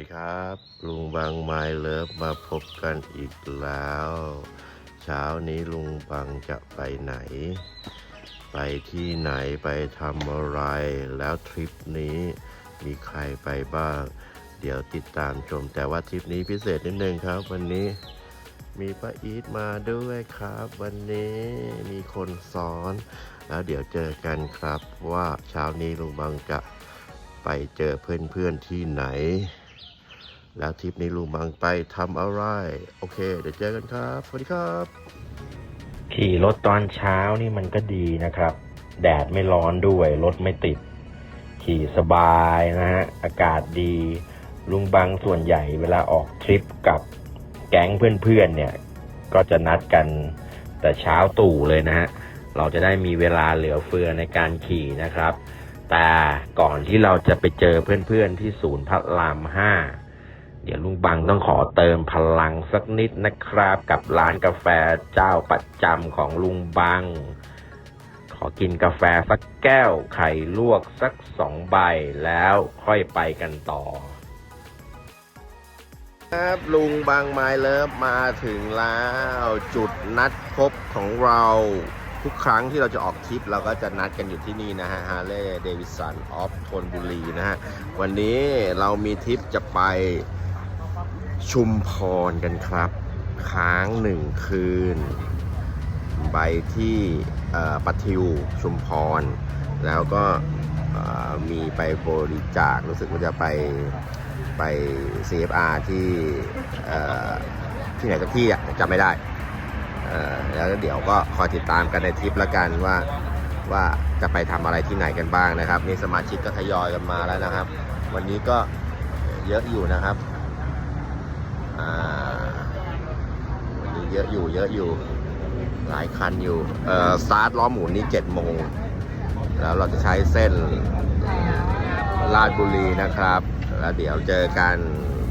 ดีครับลุงบางไมเลิฟมาพบกันอีกแล้ว เช้านี้ลุงบางจะไปไหน ไปที่ไหนไปทำอะไร แล้วทริปนี้มีใครไปบ้าง เดี๋ยวติดตามชม แต่ว่าทริปนี้พิเศษนิดนึงครับ วันนี้มีป้าอีทมาด้วยครับ วันนี้มีคนสอน แล้วเดี๋ยวเจอกันครับว่าเช้านี้ลุงบางจะไปเจอเพื่อนๆที่ไหน แล้วทริปนี้ลุงบางไปทำอะไร โอเค เดี๋ยวเจอกันครับ สวัสดีครับ ขี่รถตอนเช้านี่มันก็ดีนะครับ แดดไม่ร้อนด้วย รถไม่ติด ขี่สบายนะฮะ อากาศดี ลุงบังส่วนใหญ่เวลาออกทริปกับแก๊งเพื่อนๆเนี่ย ก็จะนัดกันแต่เช้าตู่เลยนะฮะ เราจะได้มีเวลาเหลือเฟือในการขี่นะครับ แต่ก่อนที่เราจะไปเจอเพื่อนๆที่ศูนย์พระรามห้า เดี๋ยวลุงบังต้องขอเติมพลังสักนิดนะครับ กับร้านกาแฟเจ้าประจำของลุงบัง ขอกินกาแฟสักแก้วไข่ลวกสักสองใบแล้วค่อยไปกันต่อ ครับลุงบางไมเลิฟมาถึงแล้ว จุดนัดพบของเราทุกครั้งที่เราจะออกทริปเราก็จะนัดกันอยู่ที่นี่นะฮะฮาร์เลย์เดวิสันออฟทนบุรีนะฮะ วันนี้เรามีทริปจะไป ชุมพรกันครับ ค้างหนึ่งคืน ไปที่ปะทิวชุมพร แล้วก็มีไปบริจาครู้สึกว่าจะไปไป CFR ที่เอ่อที่ไหนสักที่อะจำไม่ได้แล้วเดี๋ยวก็คอยติดตามกันในทริปละกันว่าว่าจะไปทำอะไรที่ไหนกันบ้างนะครับนี่สมาชิกก็ทยอยกันมาแล้วนะครับ วันนี้ก็เยอะอยู่นะครับ อ่าวันนี้เยอะอยู่เยอะอยู่ หลายคันอยู่ เอ่อสตาร์ทล้อหมุนนี่เจ็ดโมง แล้วเราจะใช้เส้นลาดบุรีนะครับ แล้วเดี๋ยวเจอกัน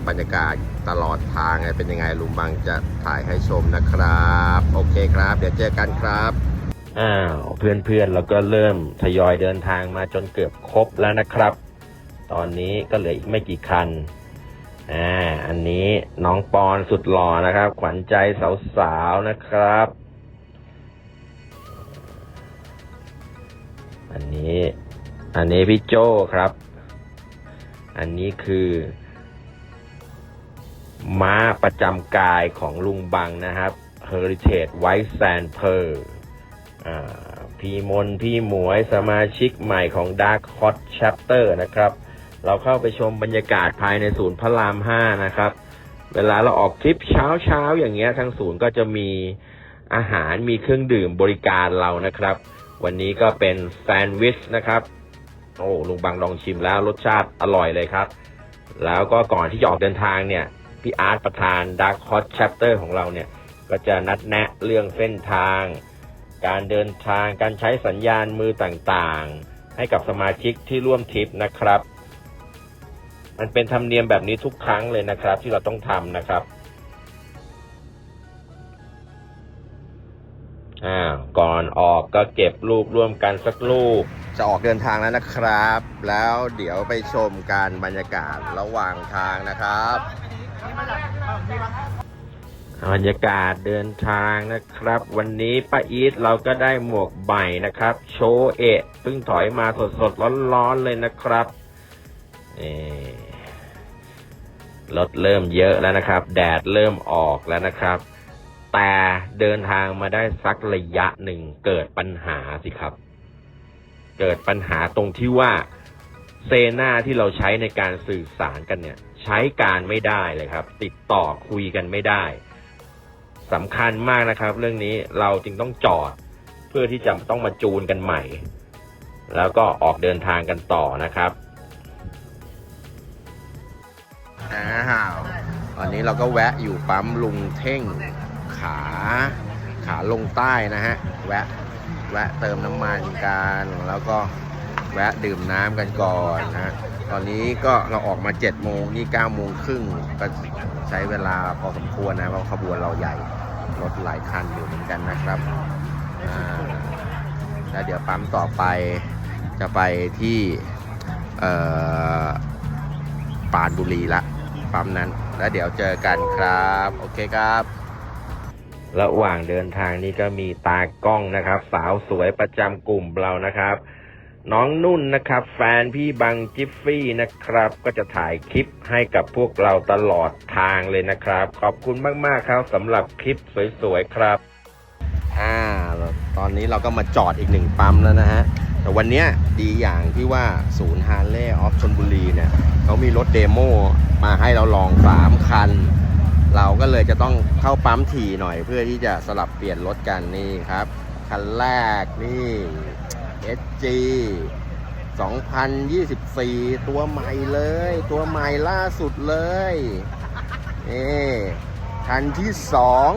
บรรยากาศตลอดทางเป็นยังไงลุงบังจะถ่ายให้ชมนะครับ โอเคครับ เดี๋ยวเจอกันครับอ้าวเพื่อนๆเราก็เริ่มทยอยเดินทางมาจนเกือบครบแล้วนะครับ ตอนนี้ก็เหลืออีกไม่กี่คัน อ่า อันนี้น้องปอนสุดหล่อนะครับ ขวัญใจสาวๆนะครับ อันนี้ อันนี้พี่โจครับ อันนี้คือ ม้าประจำกายของลุงบังนะครับ Heritage White Sand Pearl อ่าพี่มนพี่หมวยสมาชิกใหม่ของ Dark Hot Chapter นะครับ เราเข้าไปชมบรรยากาศภายในศูนย์พระราม5นะครับ เวลาเราออกทริปเช้าเช้าอย่างเงี้ยทางศูนย์ก็จะมีอาหารมีเครื่องดื่มบริการเรานะครับ วันนี้ก็เป็นแซนด์วิชนะครับโอ้ลุงบังลองชิมแล้วรสชาติอร่อยเลยครับ แล้วก็ก่อนที่จะออกเดินทางเนี่ยพี่อาร์ตประธาน Dark Hot Chapter ของเราเนี่ย ก็จะนัดแนะเรื่องเส้นทาง การเดินทางการใช้สัญญาณมือต่างๆ ให้กับสมาชิกที่ร่วมทริปนะครับ มันเป็นธรรมเนียมแบบนี้ทุกครั้งเลยนะครับ ที่เราต้องทำนะครับอ่าก่อนออกก็เก็บรูปร่วมกันสักรูป จะออกเดินทางแล้วนะครับ แล้วเดี๋ยวไปชมการบรรยากาศระหว่างทางนะครับบรรยากาศเดินทางนะครับ วันนี้ป้าอีทเราก็ได้หมวกใหม่นะครับ โชว์เอะเพิ่งถอยมาสดสดร้อนร้อนๆเลยนะครับเอ่อ รถเริ่มเยอะแล้วนะครับ แดดเริ่มออกแล้วนะครับ แต่เดินทางมาได้สักระยะหนึ่งเกิดปัญหาสิครับ เกิดปัญหาตรงที่ว่าเซนาที่เราใช้ในการสื่อสารกันเนี่ย ใช้การไม่ได้เลยครับ ติดต่อคุยกันไม่ได้สำคัญมากนะครับ เรื่องนี้เราจึงต้องจอดเพื่อที่จะต้องมาจูนกันใหม่ แล้วก็ออกเดินทางกันต่อนะครับ อ้าวตอนนี้เราก็แวะอยู่ปั๊มลุงเท่งขาขาลงใต้นะฮะ แวะแวะเติมน้ำมันกันแล้วก็แวะดื่มน้ำกันก่อนนะ ตอนนี้ก็เราออกมา7จ็ดโมงนี่9ก้าโมงครึ่งก็ใช้เวลาพอสมควรนะเพราะขบวนเราใหญ่รถหลายคันอยู่เหมือนกันนะครับแล้วเดี๋ยวปั๊มต่อไปจะไปที่ปรานบุรีละ ปั๊มนั้น แล้วเดี๋ยวเจอกันครับ โอเคครับ ระหว่างเดินทางนี่ก็มีตากล้องนะครับ สาวสวยประจำกลุ่มเรานะครับ น้องนุ่นนะครับ แฟนพี่บังจิฟฟี่นะครับ ก็จะถ่ายคลิปให้กับพวกเราตลอดทางเลยนะครับ ขอบคุณมากๆครับสำหรับคลิปสวยๆครับ อ่า ตอนนี้เราก็มาจอดอีกหนึ่งปั๊มแล้วนะฮะ แต่วันเนี้ยดีอย่างที่ว่าศูนย์ฮาร์เลย์ออฟชนบุรีเนี่ยเขามีรถเดโมมาให้เราลอง 3 คัน เราก็เลยจะต้องเข้าปั๊มถี่หน่อยเพื่อที่จะสลับเปลี่ยนรถกันนี่ครับ คันแรกนี่ SG 2024 ตัวใหม่เลย ตัวใหม่ล่าสุดเลยนี่คันที่สอง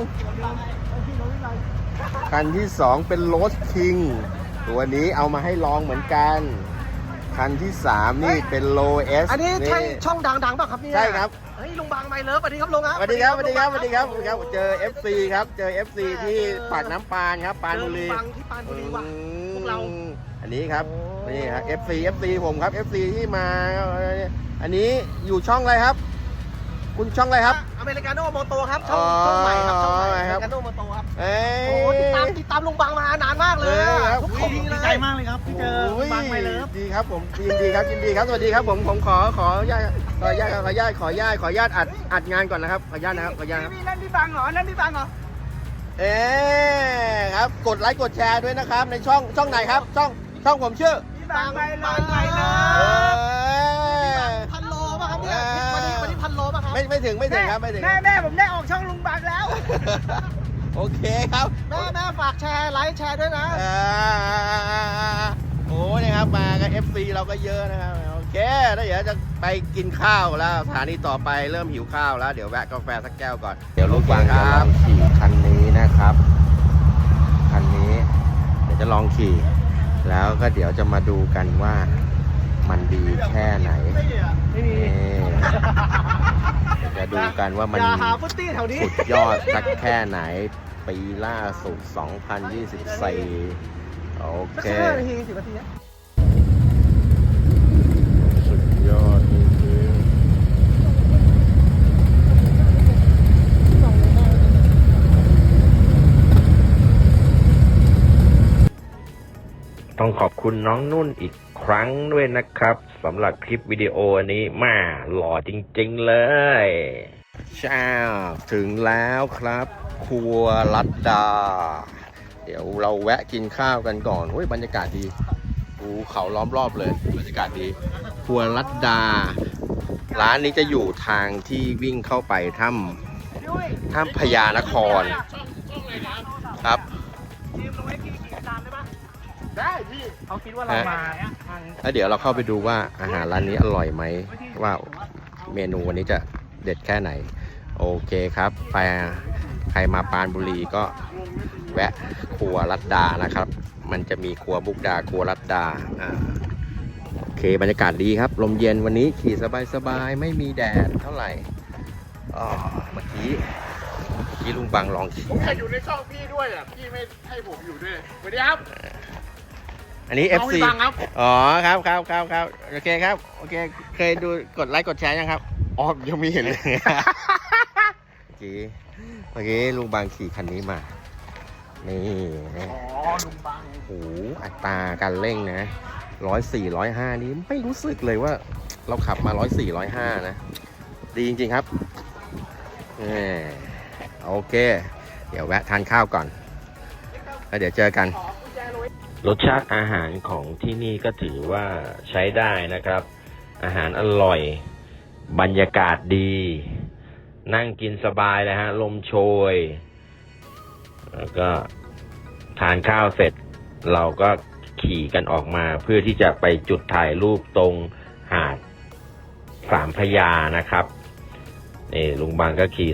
คันที่สองเป็นโรสคิงตัวนี้เอามาให้ลองเหมือนกัน คันที่สามนี่เป็นโลเอสอันนี้ใช่ช่องดังๆเปล่ะครับเนี่ยใช่ครับ เฮ้ยลุงบางไมเลิฟสวัสดีครับลุงครับสวัสดีครับสวัสดีครับสวัสดีครับสวัสดีครับ เจอ FC ครับ เจอ FC ที่ปากน้ำปานครับ ปานบุรีเจอลุงบางที่ปานบุรีว่ะพวกเรา อันนี้ครับโอ้นี่ครับ FC FC ผมครับ FC ที่มา อันนี้อยู่ช่องอะไรครับ คุณช่องอะไรครับ อเมริกาโน่โมโตครับช่องอ๋อช่องใหม่ครับช่องใหม่อคเมรับริกาโน่โมโตครับเอ้ยโอ้ติดตามติดตามลุงบางมานานมากเลยเออครับทุกทีเลยดีใจมากเลยครับที่เจอโอ้ยบางไมเลิฟดีครับผมยินดีครับยินดีครับสวัสดีครับผมผมขอขออนุญาตขออนุญาตขออนุญาตขออนุญาตขออนุญาตอัดอัดงานก่อนนะครับขออนุญาตนะครับขออนุญาตครับพี่นั่นพี่บังเหรอนั่นพี่บังเหรอเอ๊ครับกดไลค์กดแชร์ด้วยนะครับ ในช่องช่องไหนครับ ช่องช่องผมชื่อพี่บังไมเลิบ ไม่ไม่ถึงไม่ถึงครับไม่ถึงแม่แม่ผมได้ออกช่องลุงบังแล้ว โอเคครับ แม่แม่ฝากแชร์ไลค์แชร์ด้วยนะ อ่าโอ้เนี่ยครับ มากับ FC เราก็เยอะนะครับ โอเค แล้วเดี๋ยวจะไปกินข้าวแล้วสถานีต่อไปเริ่มหิวข้าวแล้ว เดี๋ยวแวะกาแฟสักแก้วก่อน เดี๋ยวลูกวางจะลองขี่คันนี้นะครับ คันนี้ เดี๋ยวจะลองขี่ แล้วก็เดี๋ยวจะมาดูกันว่ามันดีแค่ไหนไม่มีนี่เดี๋ยว จะดูกันว่ามันอย่าหาฟุตตี้แถวนี้ สุดยอดสักแค่ไหน ปีล่าสุด 2024 โอเคนาทีสิบนาทีนะสุดยอดจริงต้องขอบคุณน้องนุ่นอีก ครั้งด้วยนะครับสำหรับคลิปวิดีโอนี้มาหล่อจริงๆเลยช้าถึงแล้วครับ ครัวรัดดา เดี๋ยวเราแวะกินข้าวกันก่อนเฮ้ยบรรยากาศดีภูเขาล้อมรอบเลย บรรยากาศดี ครัวรัดดา ร้านนี้จะอยู่ทางที่วิ่งเข้าไปถ้ำถ้ำพญานครครับ ได้พี่เขาคิดว่าเรามาทางแล้วเดี๋ยวเราเข้าไปดูว่าอาหารร้านนี้อร่อยไหมว่าเมนูวันนี้จะเด็ดแค่ไหน โอเคครับไปใครมาปรานบุรีก็แวะครัวรัดดานะครับ มันจะมีครัวบุกดาครัวรัดดาอ่าโอเคบรรยากาศดีครับ ลมเย็นวันนี้ขี่สบายๆไม่มีแดดเท่าไหร่อ๋อเมื่อกี้เมื่อกี้ลุงบังลองขี่ผมอยากอยู่ในช่องพี่ด้วยอะพี่ไม่ให้ผมอยู่ด้วยสวัสดีครับ อันนี้น้อง FC พี่บังครับ อ๋อครับครับครับครับโอเคครับโอเคเคยดูกดไลค์กดแชร์ยังครับอ๋อยังไม่เห็นเลย เมื่อกี้เมื่อกี้ลุงบางขี่คันนี้มา นี่นะอ๋อลุงบังโอ้โหอัตราการเร่งนะร้อยสี่ร้อยห้านี้ไม่รู้สึกเลยว่า เราขับมาร้อยสี่ร้อยห้านะ ดีจริงๆครับเออโอเค เดี๋ยวแวะทานข้าวก่อน แล้วเดี๋ยวเจอกัน รสชาติอาหารของที่นี่ก็ถือว่าใช้ได้นะครับ อาหารอร่อย บรรยากาศดี นั่งกินสบายเลยฮะ ลมโชย แล้วก็ทานข้าวเสร็จ เราก็ขี่กันออกมา เพื่อที่จะไปจุดถ่ายรูปตรงหาดสามพยานะครับนี่ลุงบางก็ขี่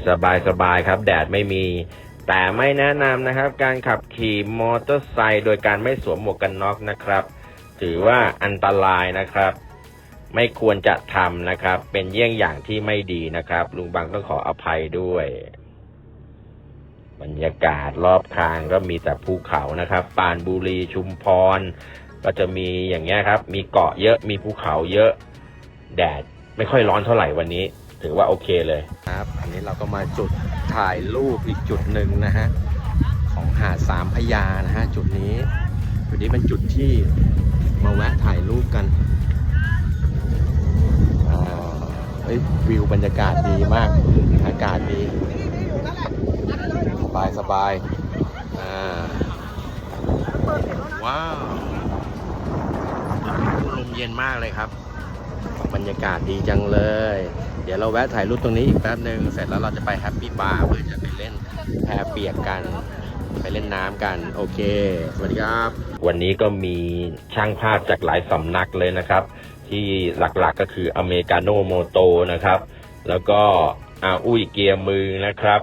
สบายๆครับ แดดไม่มี แต่ไม่แนะนำนะครับ การขับขี่มอเตอร์ไซค์โดยการไม่สวมหมวกกันน็อกนะครับ ถือว่าอันตรายนะครับ ไม่ควรจะทำนะครับ เป็นเยี่ยงอย่างที่ไม่ดีนะครับ ลุงบังต้องขออภัยด้วย บรรยากาศรอบทางก็มีแต่ภูเขานะครับปานบุรีชุมพร ก็จะมีอย่างเงี้ยครับ มีเกาะเยอะมีภูเขาเยอะ แดดไม่ค่อยร้อนเท่าไหร่วันนี้ ถือว่าโอเคเลยครับ อันนี้เราก็มาจุด ถ่ายรูปอีกจุดหนึ่งนะฮะของหาดสามพระยานะฮะจุดนี้ จุดนี้เป็นจุดที่มาแวะถ่ายรูปกันเฮ้ยวิวบรรยากาศดีมาก อากาศดีสบายสบายอ่าว้าวลมเย็นมากเลยครับ บรรยากาศดีจังเลย ดี๋ยวเราแวะถ่ายรูปตรงนี้อีกแป๊บหนึ่งเสร็จแล้วเราจะไปแฮปปี้บาร์เพื่อจะไปเล่นแพเปียกกัน ไปเล่นน้ำกัน โอเค สวัสดีครับ วันนี้ก็มีช่างภาพจากหลายสำนักเลยนะครับ ที่หลักๆก็คืออเมริกาโนโมโตนะครับ แล้วก็อาอุ้ยเกียร์มือนะครับ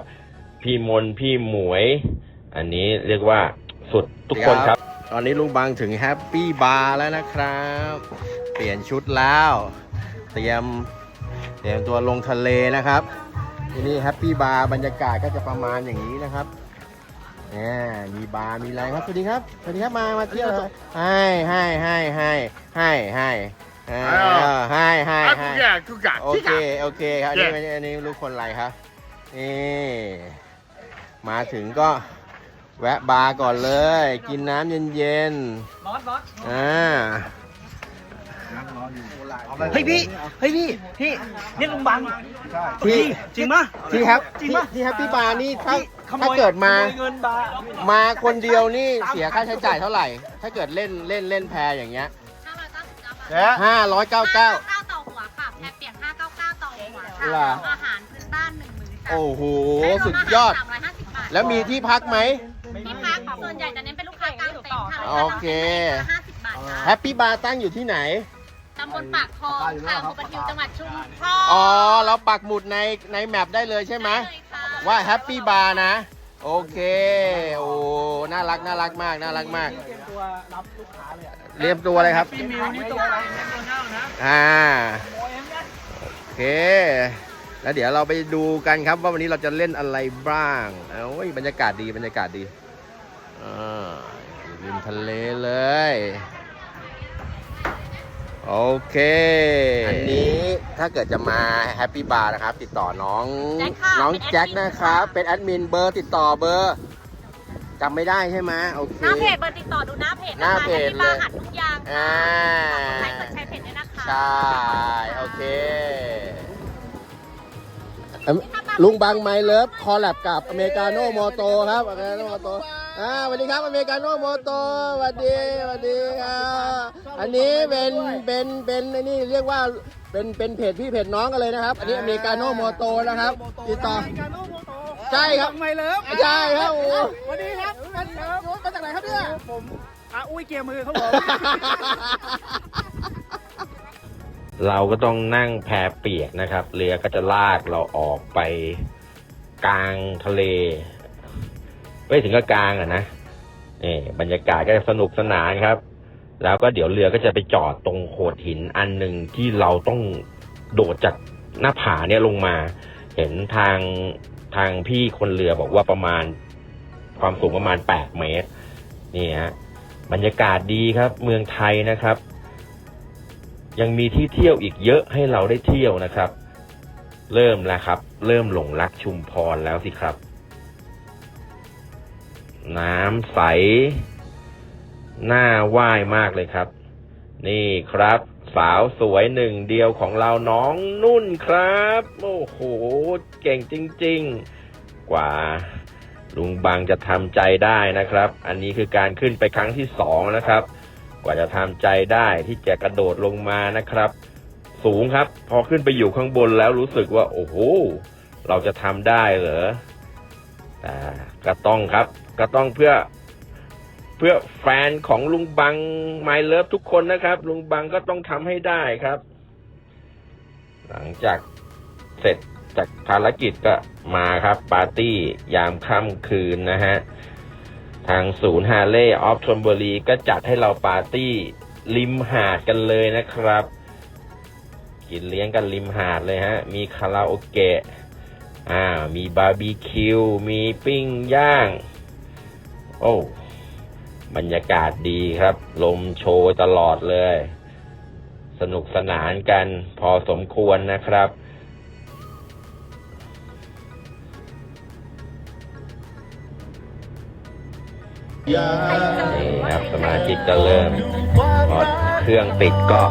พี่มนพี่หมวย อันนี้เรียกว่าสุดทุกคนครับ ตอนนี้ลุงบังถึงแฮปปี้บาร์แล้วนะครับ เปลี่ยนชุดแล้ว เตรียมเตรียมตัวลงทะเลนะครับที่นี่แฮปปี้บาร์บรรยากาศก็จะประมาณอย่างนี้นะครับเนี่ยมีบาร์มีอะไรครับสวัสดีครับสวัสดีครับมามาเที่ยวเหรอให้ให้ให้ให้ให้ให้เออให้ให้อะให้ทุกอย่างทุกอย่างโอที่เคกะโอเคครับอันนี้เย้อันนี้อันนี้ลูกคนอะไรครับนี่มาถึงก็แวะบาร์ก่อนเลย กินน้ำเย็นบอสบอสๆอ่า เฮ้ยพี่ เฮ้ยพี่ พี่นี่ลุงบังที่จริงปะที่แฮปจริงที่ปะที่แฮปปี้บาร์นี่ถ้าพี่ขโมถ้ายเกิดมาขโยเงินบาร์มาคนเดียวนี่เสียค่าใช้จ่ายเท่าไหร่ ถ้าเกิดเล่นเล่นเล่นแพรอย่างเงี้ยห้าร้อยเก้าสิบเก้าบาทห้าร้อยเก้าเก้าข้าวต่อหัวค่ะแพรเปียก599ต่อหัวค่ะเหรออาหารพื้นบ้านหนึ่งมื้อค่ะโอ้โหสุดยอดสามร้อยห้าสิบบาทแล้วมีที่พักไหมที่พักส่วนใหญ่จะเน้นเป็นลูกค้ากางเต็นท์ค่ะโอเคห้าสิบบาทค่ะแฮปปี้บาร์ตั้งอยู่ที่ไหน ตำบลปากคลองค่ะอำเภอประทิวจังหวัดชุมพรอ๋อ เราปักหมุดในในแมปได้เลยใช่ไหมได้เลยค่ะว่าแฮปปี้บาร์นะ โอเค โอ้น่ารักน่ารักมากน่ารักมาก เตรียมตัวรับลูกค้าเลยอะเรียบตัวเลยครับพี่มิวนี่ตัวอะไรแมคโดนัลด์นะอ่า โอเอ็มนะโอเค แล้วเดี๋ยวเราไปดูกันครับว่าวันนี้เราจะเล่นอะไรบ้างโอ้ยบรรยากาศดีบรรยากาศดีอ่าอยู่ริมทะเลเลย โอเค อันนี้ถ้าเกิดจะมาแฮปปี้บาร์นะครับ ติดต่อน้องแจ็คค่ะน้องเป็นแจ็คแอดมินนะครับเป็นแอดมินเบอร์ติดต่อเบอร์จำไม่ได้ใช่ไหมโอเค หน้าเพจเบอร์ติดต่อดูหน้าเพจหน้านะคะเพจที่บาเลยร์หัดทุกอย่างอ่าค่ะกดไลค์กดแชร์เพจด้วยนะคะ ใช่ โอเคเอิ่ม ลุงบังไมเลิฟคอลแลบกับอเมริกาโน่โมโตครับอเมริกาโน่โมโตอ่าสวัสดีครับอเมริกาโน่โมโตสวัสดีสวัสดีครับอันนี้เป็นเป็นเป็นไอ้นี่เรียกว่าเป็นเป็นเพจพี่เพจน้องกันเลยนะครับ อันนี้อเมริกาโน่โมโตนะครับติดต่อกาโน่โมโตใช่ครับบังไม่เลิฟใช่ครับโอ้สวัสดีครับเป็นมาจากไหนครับเนี่ยผมอาอุ้ยเกียร์มือครับผม เราก็ต้องนั่งแพเปียกนะครับ เรือก็จะลากเราออกไปกลางทะเล ไม่ถึงกับกลางอะนะนี่บรรยากาศก็จะสนุกสนานครับ แล้วก็เดี๋ยวเรือก็จะไปจอดตรงโขดหินอันหนึ่งที่เราต้องโดดจากหน้าผาเนี่ยลงมา เห็นทางทางพี่คนเรือบอกว่าประมาณ ความสูงประมาณแปดเมตร นี่ฮะบรรยากาศดีครับ เมืองไทยนะครับ ยังมีที่เที่ยวอีกเยอะให้เราได้เที่ยวนะครับ เริ่มแล้วครับ เริ่มหลงรักชุมพรแล้วสิครับ น้ำใสน่าว่ายมากเลยครับ นี่ครับสาวสวยหนึ่งเดียวของเราน้องนุ่นครับ โอ้โห เก่งจริง ๆ กว่า ลุงบางจะทำใจได้นะครับ อันนี้คือการขึ้นไปครั้งที่สองนะครับ กว่าจะทำใจได้ที่จะกระโดดลงมานะครับ สูงครับ พอขึ้นไปอยู่ข้างบนแล้วรู้สึกว่า โอ้โหเราจะทำได้เหรอแต่ก็ต้องครับก็ต้องเพื่อเพื่อแฟนของลุงบังไมเลิฟทุกคนนะครับ ลุงบังก็ต้องทำให้ได้ครับ หลังจากเสร็จจากภารกิจก็มาครับ ปาร์ตี้ยามค่ำคืนนะฮะ ทางศูนย์ฮาเล่ออฟชนบุรีก็จัดให้เราปาร์ตี้ริมหาดกันเลยนะครับ กินเลี้ยงกันริมหาดเลยฮะ มีคาราโอเกะอ่า มีบาร์บีคิว มีปิ้งย่าง โอ้ บรรยากาศดีครับ ลมโชยตลอดเลย สนุกสนานกันพอสมควรนะครับ ครับสมาชิกก็เริ่มพอเครื่องติดก็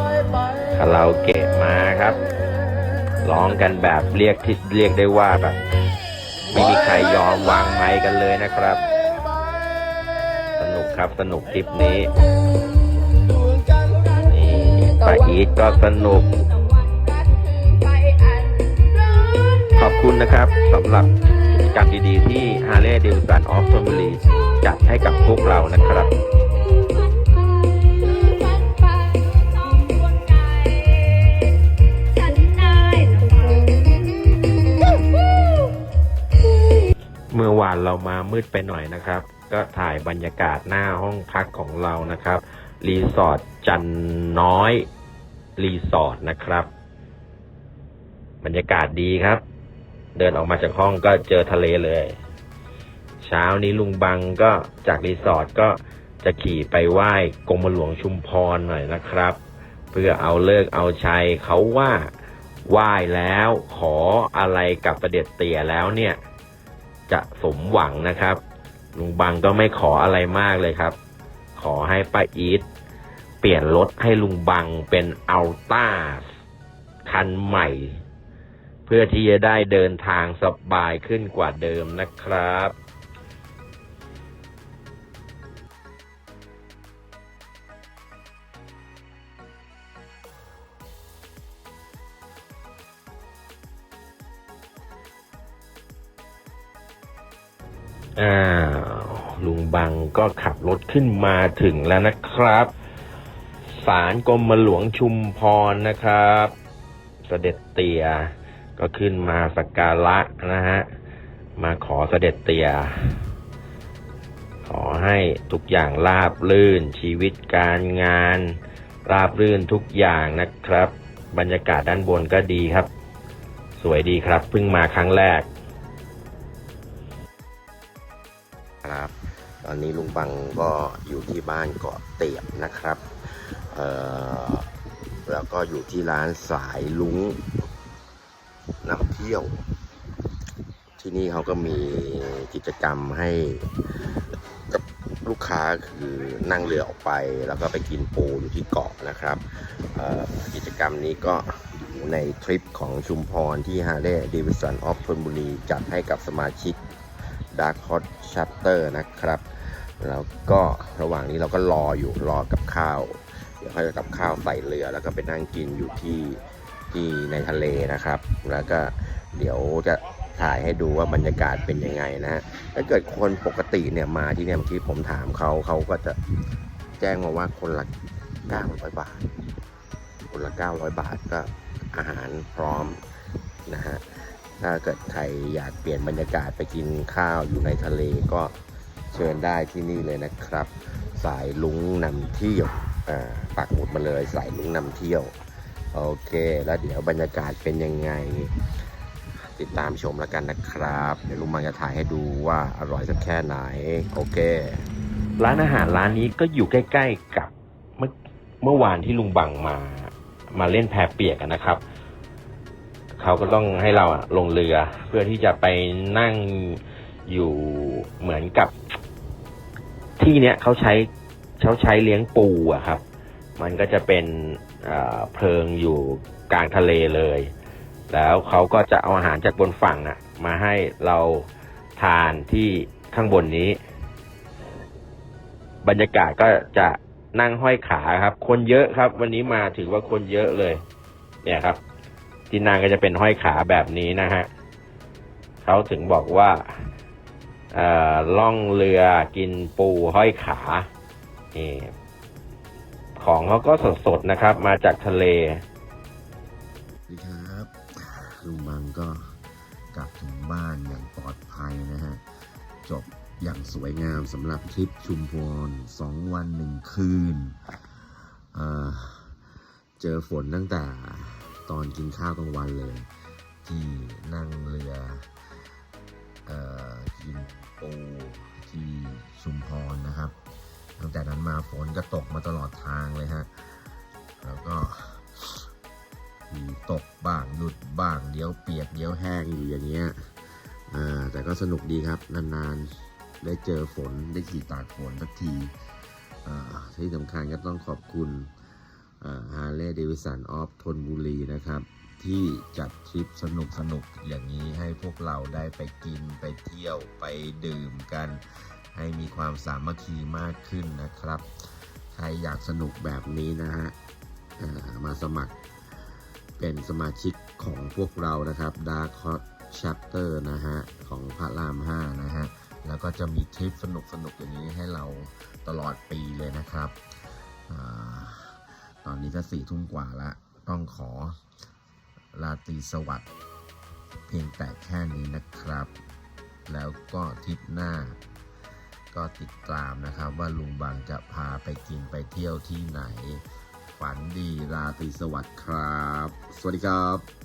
คาราโอเกะมาครับร้องกันแบบเรียกที่เรียกได้ว่าแบบไม่มีใครยอมวางไม้กันเลยนะครับ สนุกครับสนุกคลิปนี้นี่ป้าอีทก็สนุก ขอบคุณนะครับสำหรับกิจกรรมดีๆที่ Harley Davidson of t o m b u r y จัดให้กับพวกเรานะครับเมื่อวานเรามามืดไปหน่อยนะครับ ก็ถ่ายบรรยากาศหน้าห้องพักของเรานะครับ รีสอร์ทจันน้อย รีสอร์ทนะครับ บรรยากาศดีครับ เดินออกมาจากห้องก็เจอทะเลเลย เช้านี้ลุงบังก็จากรีสอร์ทก็จะขี่ไปไหว้กรมหลวงชุมพรหน่อยนะครับ เพื่อเอาเลิกเอาชัยเขาว่าไหว้แล้วขออะไรกับประเด็จเตี่ยแล้วเนี่ย จะสมหวังนะครับ ลุงบังก็ไม่ขออะไรมากเลยครับ ขอให้ป้าอีทเปลี่ยนรถให้ลุงบังเป็นอัลต้าคันใหม่ เพื่อที่จะได้เดินทางสบายขึ้นกว่าเดิมนะครับ อ้าวลุงบังก็ขับรถขึ้นมาถึงแล้วนะครับศาลกรมหลวงชุมพรนะครับเสด็จเตียก็ขึ้นมาสักการะนะฮะ มาขอเสด็จเตีย ขอให้ทุกอย่างราบลื่นชีวิตการงาน ราบรื่นทุกอย่างนะครับ บรรยากาศด้านบนก็ดีครับ สวยดีครับเพิ่งมาครั้งแรก ครับ ตอนนี้ลุงบังก็อยู่ที่บ้านเกาะเตียบนะครับแล้วก็อยู่ที่ร้านสายลุงนำเที่ยว ที่นี่เขาก็มีกิจกรรมให้กับลูกค้าคือนั่งเรือออกไป แล้วก็ไปกินปูอยู่ที่เกาะนะครับ กิจกรรมนี้ก็อยู่ในทริปของชุมพรที่ Harley Davidson of ธนบุรีจัดให้กับสมาชิก Dark Hot Chapter นะครับ แล้วก็ระหว่างนี้เราก็รออยู่รอกับข้าว เดี๋ยวเขาจะกับข้าวใส่เรือ แล้วก็ไปนั่งกินอยู่ที่ที่ในทะเลนะครับ แล้วก็เดี๋ยวจะถ่ายให้ดูว่าบรรยากาศเป็นยังไงนะฮะ ถ้าเกิดคนปกติเนี่ยมาที่เนี่ยเมื่อกี้ผมถามเขาเขาก็จะแจ้งมาว่าคนละ900 บาท คนละ 900 บาทก็อาหารพร้อมนะฮะ ถ้าเกิดใครอยากเปลี่ยนบรรยากาศไปกินข้าวอยู่ในทะเลก็เชิญได้ที่นี่เลยนะครับ สายลุงนำเที่ยวอ่าปักหมุดมาเลยสายลุงนำเที่ยว โอเค แล้วเดี๋ยวบรรยากาศเป็นยังไง ติดตามชมแล้วกันนะครับ เดี๋ยวลุงมังจะถ่ายให้ดูว่าอร่อยสักแค่ไหน โอเค ร้านอาหารร้านนี้ก็อยู่ใกล้ ๆ กับเมื่อเมื่อวานที่ลุงบังมา มาเล่นแพเปียกกันนะครับ เขาก็ต้องให้เราลงเรือ เพื่อที่จะไปนั่งอยู่เหมือนกับ ที่เนี้ยเขาใช้เขาใช้เลี้ยงปูอะครับ มันก็จะเป็นเอ่อเพลิงอยู่กลางทะเลเลย แล้วเขาก็จะเอาอาหารจากบนฝั่งอะมาให้เราทานที่ข้างบนนี้ บรรยากาศก็จะนั่งห้อยขาครับ คนเยอะครับ วันนี้มาถือว่าคนเยอะเลย เนี่ยครับ ที่นั่งก็จะเป็นห้อยขาแบบนี้นะฮะเขาถึงบอกว่าล่องเรือกินปูห้อยขานี่ของเขาก็สดๆนะครับ มาจากทะเลสวัสดีครับลุงบังก็กลับถึงบ้านอย่างปลอดภัยนะฮะ จบอย่างสวยงามสำหรับทริปชุมพรสองวันหนึ่งคืน เจอฝนตั้งแต่ ตอนกินข้าวกลางวันเลย ที่นั่งเรือเอ่อกินปูที่ชุมพรนะครับ ตั้งแต่นั้นมาฝนก็ตกมาตลอดทางเลยฮะแล้วก็ตกบ้างหยุดบ้างเดี๋ยวเปียกเดี๋ยวแห้งอยู่อย่างเงี้ยอ่าแต่ก็สนุกดีครับนานๆได้เจอฝนได้ขี่ตากฝนสักทีอ่าที่สำคัญก็ต้องขอบคุณ ฮาร์เลย์เดวิสันออฟทนบุรีนะครับ ที่จัดทริปสนุกสนุกๆอย่างนี้ให้พวกเราได้ไปกินไปเที่ยวไปดื่มกัน ให้มีความสามัคคีมากขึ้นนะครับ ใครอยากสนุกแบบนี้นะฮะมาสมัครเป็นสมาชิกของพวกเรานะครับ Dark Hot Chapter นะฮะ ของพระราม 5 นะฮะ แล้วก็จะมีทริปสนุกสนุกๆอย่างนี้ให้เราตลอดปีเลยนะครับ นี้ก็สี่ทุ่มกว่าละ ต้องขอลาตีสวัสดิ์เพียงแต่แค่นี้นะครับ แล้วก็ทิปหน้า ก็ติดตามนะครับว่าลุงบางจะพาไปกินไปเที่ยวที่ไหน ฝันดีราตรีสวัสดิ์ครับ สวัสดีครับ